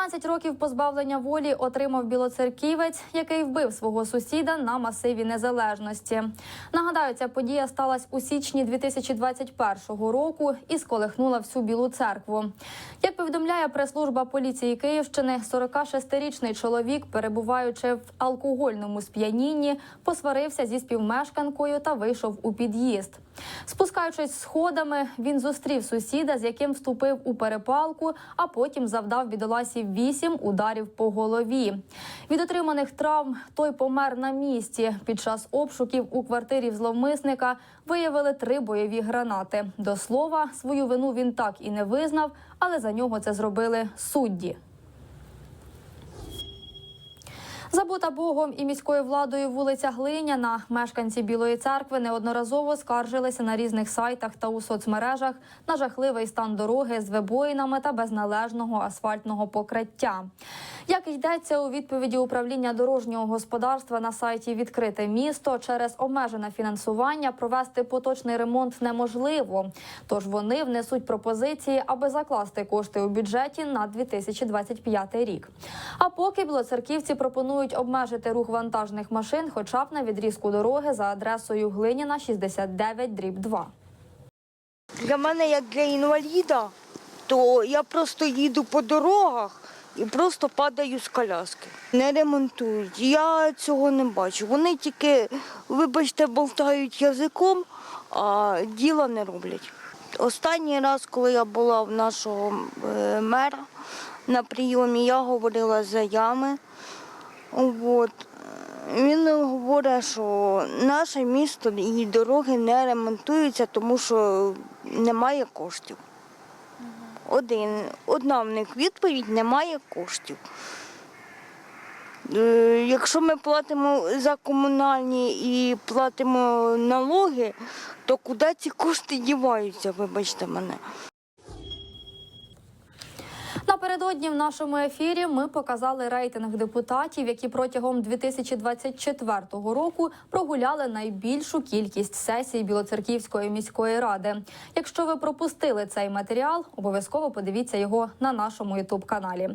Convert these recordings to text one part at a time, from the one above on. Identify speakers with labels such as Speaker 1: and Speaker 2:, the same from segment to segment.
Speaker 1: 15 років позбавлення волі отримав білоцерківець, який вбив свого сусіда на масиві незалежності. Нагадаю, ця подія сталася у січні 2021 року і сколихнула всю білу церкву. Як повідомляє прес-служба поліції Київщини, 46-річний чоловік, перебуваючи в алкогольному сп'янінні, посварився зі співмешканкою та вийшов у під'їзд. Спускаючись сходами, він зустрів сусіда, з яким вступив у перепалку, а потім завдав бідоласі вісім ударів по голові. Від отриманих травм той помер на місці. Під час обшуків у квартирі зловмисника виявили три бойові гранати. До слова, свою вину він так і не визнав, але за нього це зробили судді. Забута Богом і міською владою вулиця Глиняна. Мешканці Білої церкви неодноразово скаржилися на різних сайтах та у соцмережах на жахливий стан дороги з вибоїнами та без належного асфальтного покриття. Як йдеться у відповіді управління дорожнього господарства на сайті Відкрите місто через обмежене фінансування провести поточний ремонт неможливо. Тож вони внесуть пропозиції, аби закласти кошти у бюджеті на 2025 рік. А поки білоцерківці пропонують обмежити рух вантажних машин, хоча б на відрізку дороги за адресою Глиніна 69 дріб 2.
Speaker 2: Для мене, як для інваліда, то я просто їду по дорогах і просто падаю з коляски. Не ремонтують. Я цього не бачу. Вони тільки, вибачте, болтають язиком, а діла не роблять. Останній раз, коли я була в нашого е, мера на прийомі, я говорила за ями. От. Він говорить, що наше місто і дороги не ремонтуються, тому що немає коштів. Один, одна в них відповідь немає коштів. Е, Якщо ми платимо за комунальні і платимо налоги, то куди ці кошти діваються, вибачте мене.
Speaker 1: Напередодні в нашому ефірі ми показали рейтинг депутатів, які протягом 2024 року прогуляли найбільшу кількість сесій Білоцерківської міської ради. Якщо ви пропустили цей матеріал, обов'язково подивіться його на нашому ютуб каналі.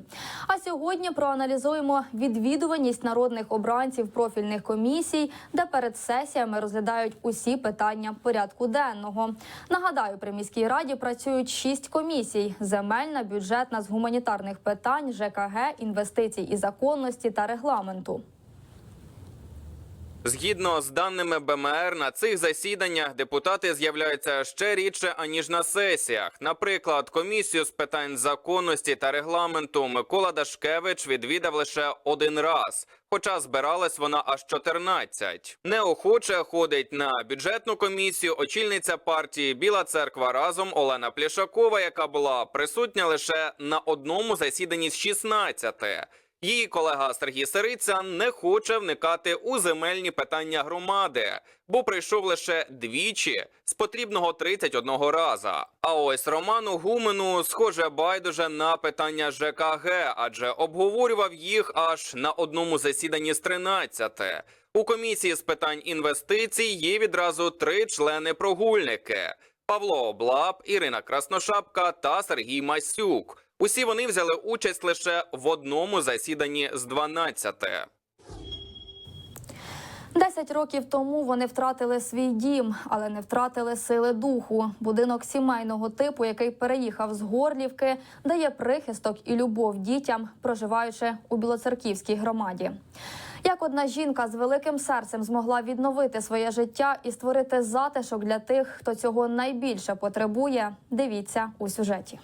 Speaker 1: А сьогодні проаналізуємо відвідуваність народних обранців профільних комісій, де перед сесіями розглядають усі питання порядку денного. Нагадаю, при міській раді працюють шість комісій: земельна, бюджетна з гуманітарних питань, ЖКГ, інвестицій і законності та регламенту.
Speaker 3: Згідно з даними БМР, на цих засіданнях депутати з'являються ще рідше аніж на сесіях. Наприклад, комісію з питань законності та регламенту Микола Дашкевич відвідав лише один раз. Хоча збиралась вона аж 14. Неохоче ходить на бюджетну комісію очільниця партії Біла Церква разом Олена Плішакова, яка була присутня лише на одному засіданні з 16. Її колега Сергій Сириця не хоче вникати у земельні питання громади, бо прийшов лише двічі з потрібного 31 раза. А ось Роману Гумену схоже байдуже на питання ЖКГ, адже обговорював їх аж на одному засіданні з 13. У комісії з питань інвестицій є відразу три члени-прогульники: Павло Облап, Ірина Красношапка та Сергій Масюк. Усі вони взяли участь лише в одному засіданні з 12.
Speaker 1: Десять років тому вони втратили свій дім, але не втратили сили духу. Будинок сімейного типу, який переїхав з Горлівки, дає прихисток і любов дітям, проживаючи у Білоцерківській громаді. Як одна жінка з великим серцем змогла відновити своє життя і створити затишок для тих, хто цього найбільше потребує, дивіться у сюжеті.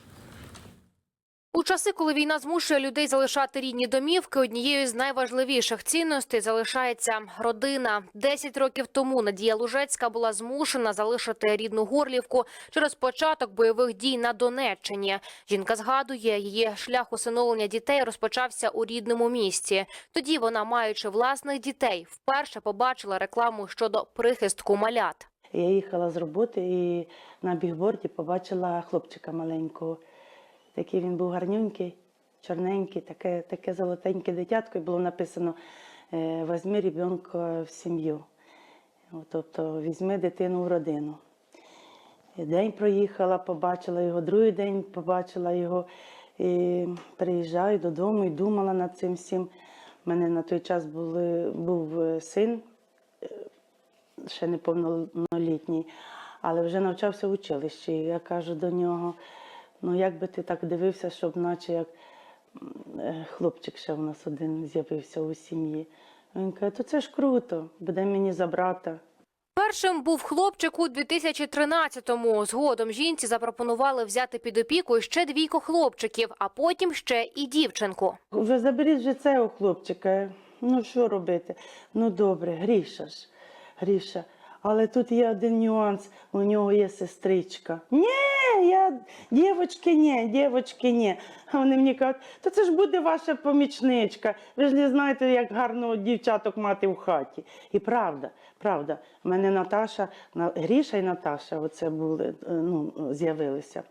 Speaker 4: У часи, коли війна змушує людей залишати рідні домівки, однією з найважливіших цінностей залишається родина. Десять років тому Надія Лужецька була змушена залишити рідну Горлівку через початок бойових дій на Донеччині. Жінка згадує, її шлях усиновлення дітей розпочався у рідному місті. Тоді вона, маючи власних дітей, вперше побачила рекламу щодо прихистку малят.
Speaker 5: Я їхала з роботи і на бігборді побачила хлопчика маленького. Такий він був гарнюнький, чорненький, таке, таке золотеньке дитятко, і було написано е, «Возьми ребенка в сім'ю. Тобто візьми дитину в родину. День проїхала, побачила його, другий день побачила його. І приїжджаю додому і думала над цим всім. У мене на той час були, був е, син, е, ще неповнолітній, але вже навчався в училищі. Я кажу до нього: ну як би ти так дивився, щоб наче як е, хлопчик ще в нас один з'явився у сім'ї. Він каже, то це ж круто, буде мені за брата.
Speaker 4: Першим був хлопчик у 2013-му. Згодом жінці запропонували взяти під опіку ще двійко хлопчиків, а потім ще і дівчинку.
Speaker 5: Ви заберіть вже цього хлопчика. Ну що робити? Ну добре, Гріша ж, Гріша. Але тут є один нюанс, у нього є сестричка. Ні, я дівочки, ні, дівочки, ні. А вони мені кажуть, то це ж буде ваша помічничка. Ви ж не знаєте, як гарно дівчаток мати в хаті. І правда, правда, в мене Наташа, На- Гріша і Наташа оце були, е, ну, з'явилися.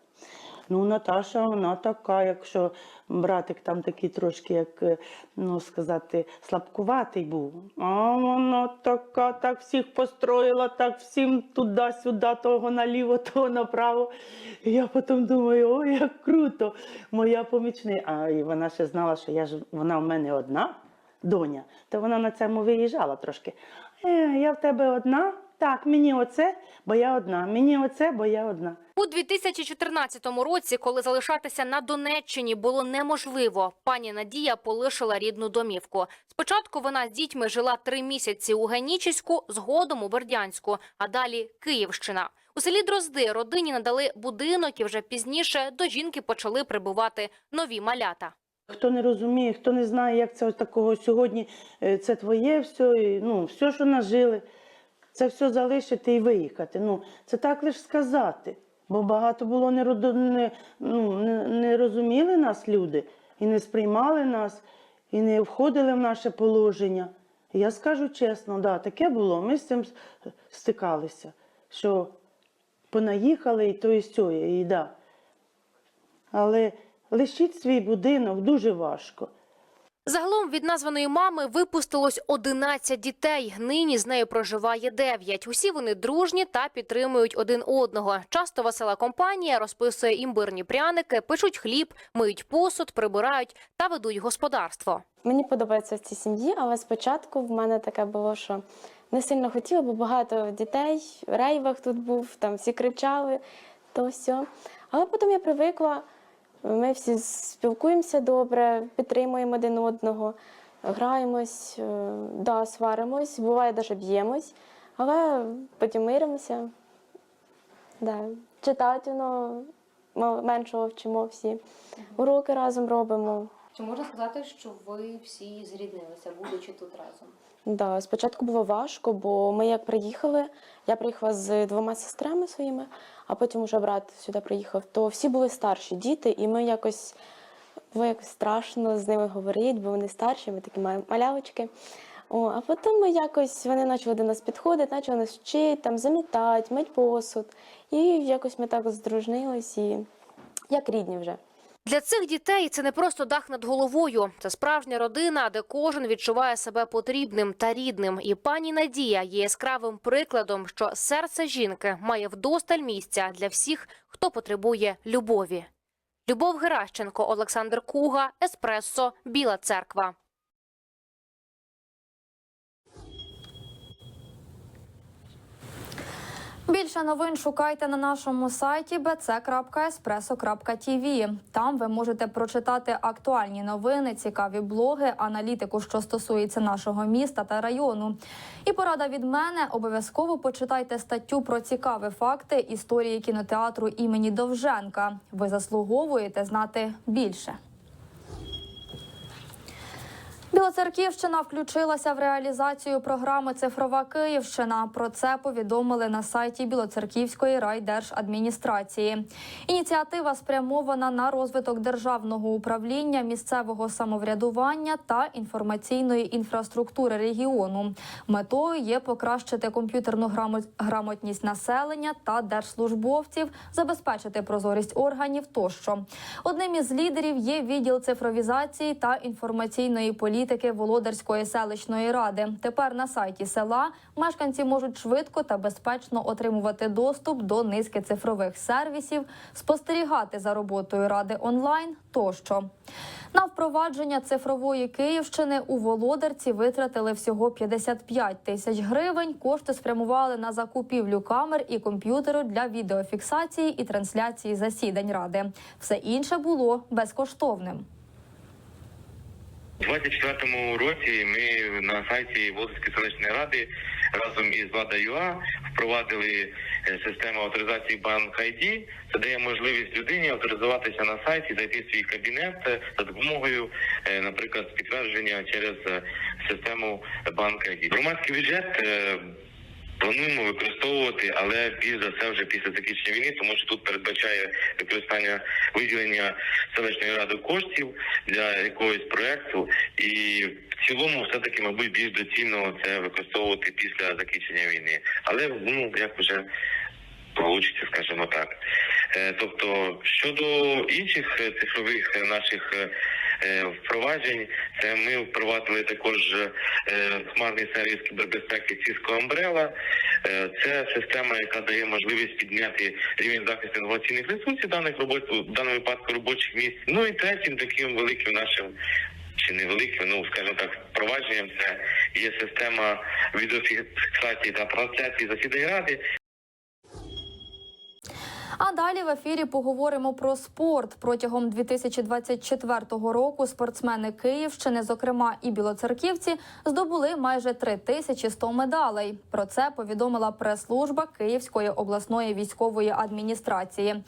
Speaker 5: Ну, Наташа, вона така, якщо братик там такий трошки, як е, ну сказати, слабкуватий був. А вона така, так всіх построїла, так всім туди-сюди, того наліво, того направо. І я потім думаю, ой, як круто, моя помічниця. А і вона ще знала, що я ж вона в мене одна, доня, то вона на цьому виїжджала трошки. Е, я в тебе одна. Так, мені оце, бо я одна. Мені оце, бо я одна.
Speaker 4: У 2014 році, коли залишатися на Донеччині було неможливо, пані Надія полишила рідну домівку. Спочатку вона з дітьми жила три місяці у Генічеську, згодом у Бердянську, а далі Київщина. У селі Дрозди родині надали будинок і вже пізніше до жінки почали прибувати нові малята.
Speaker 5: Хто не розуміє, хто не знає, як це ось такого сьогодні, е, це твоє все, і, ну, все, що нажили, це все залишити і виїхати. Ну, це так лише сказати. Бо багато було не, не, ну, не, розуміли нас люди, і не сприймали нас, і не входили в наше положення. Я скажу чесно, да, таке було. Ми з цим стикалися, що понаїхали і то і сьо, і да. Але лишіть свій будинок дуже важко.
Speaker 4: Загалом від названої мами випустилось 11 дітей. Нині з нею проживає 9. Усі вони дружні та підтримують один одного. Часто весела компанія розписує імбирні пряники, печуть хліб, миють посуд, прибирають та ведуть господарство.
Speaker 6: Мені подобається в цій сім'ї, але спочатку в мене таке було, що не сильно хотіла, бо багато дітей, рейвах тут був, там всі кричали, то все. Але потім я привикла, ми всі спілкуємося добре, підтримуємо один одного, граємось, е, да, сваримось, буває навіть б'ємось, але потім миримося. Да. Читати воно ми меншого вчимо всі. Уроки разом робимо.
Speaker 7: Чи можна сказати, що ви всі зріднилися, будучи тут разом?
Speaker 6: Да, спочатку було важко, бо ми як приїхали, я приїхала з двома сестрами своїми, а потім вже брат сюди приїхав, то всі були старші діти, і ми якось було якось страшно з ними говорити, бо вони старші, ми такі ма- малявочки. О, а потім ми якось вони почали до нас підходити, почали нас вчити, там замітати, мить посуд. І якось ми так здружнились і як рідні вже.
Speaker 4: Для цих дітей це не просто дах над головою. Це справжня родина, де кожен відчуває себе потрібним та рідним. І пані Надія є яскравим прикладом, що серце жінки має вдосталь місця для всіх, хто потребує любові. Любов Геращенко, Олександр Куга, Еспресо, Біла Церква.
Speaker 1: Більше новин шукайте на нашому сайті bc.espresso.tv. Там ви можете прочитати актуальні новини, цікаві блоги, аналітику, що стосується нашого міста та району. І порада від мене: обов'язково почитайте статтю про цікаві факти історії кінотеатру імені Довженка. Ви заслуговуєте знати більше. Білоцерківщина включилася в реалізацію програми Цифрова Київщина. Про це повідомили на сайті Білоцерківської райдержадміністрації. Ініціатива спрямована на розвиток державного управління, місцевого самоврядування та інформаційної інфраструктури регіону. Метою є покращити комп'ютерну грамотність населення та держслужбовців, забезпечити прозорість органів тощо. Одним із лідерів є відділ цифровізації та інформаційної політики політики Володарської селищної ради. Тепер на сайті села мешканці можуть швидко та безпечно отримувати доступ до низки цифрових сервісів, спостерігати за роботою ради онлайн тощо. На впровадження цифрової Київщини у Володарці витратили всього 55 тисяч гривень. Кошти спрямували на закупівлю камер і комп'ютеру для відеофіксації і трансляції засідань ради. Все інше було безкоштовним.
Speaker 8: У 24-му році ми на сайті Володської селищної ради разом із Влада.ЮА впровадили е, систему авторизації банк ID. Це дає можливість людині авторизуватися на сайті, зайти в свій кабінет е, за допомогою, е, наприклад, підтвердження через систему банк ID. Громадський бюджет. Плануємо використовувати, але більш за все вже після закінчення війни, тому що тут передбачає використання виділення селищної ради коштів для якогось проекту, і в цілому, все таки, мабуть, більш доцільно це використовувати після закінчення війни. Але ну як вже Получиться, скажімо так. Е, Тобто щодо інших е, цифрових е, наших впроваджень, це ми впровадили також е, хмарний сервіс кібербезпеки Cisco Umbrella. Е, Це система, яка дає можливість підняти рівень захисту інноваційних ресурсів даних робот, в даному випадку робочих місць. Ну і третім таким великим нашим. Чи невеликим, ну скажімо так, впровадженням це є система відеофіксації та трансляції засідань ради,
Speaker 1: А далі в ефірі поговоримо про спорт. Протягом 2024 року спортсмени Київщини, зокрема і білоцерківці, здобули майже 3100 медалей. Про це повідомила прес-служба Київської обласної військової адміністрації.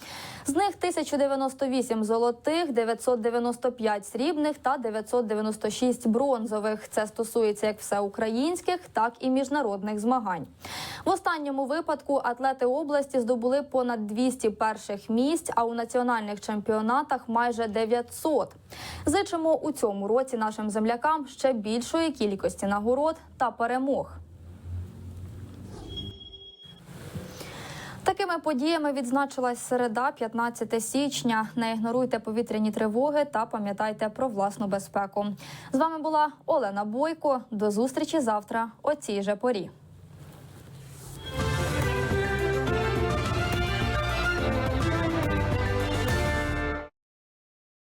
Speaker 1: З них 1098 золотих, 995 срібних та 996 бронзових. Це стосується як всеукраїнських, так і міжнародних змагань. В останньому випадку атлети області здобули понад 200 перших місць, а у національних чемпіонатах майже 900. Зичимо у цьому році нашим землякам ще більшої кількості нагород та перемог. Такими подіями відзначилась середа, 15 січня. Не ігноруйте повітряні тривоги та пам'ятайте про власну безпеку. З вами була Олена Бойко. До зустрічі завтра о цій же порі.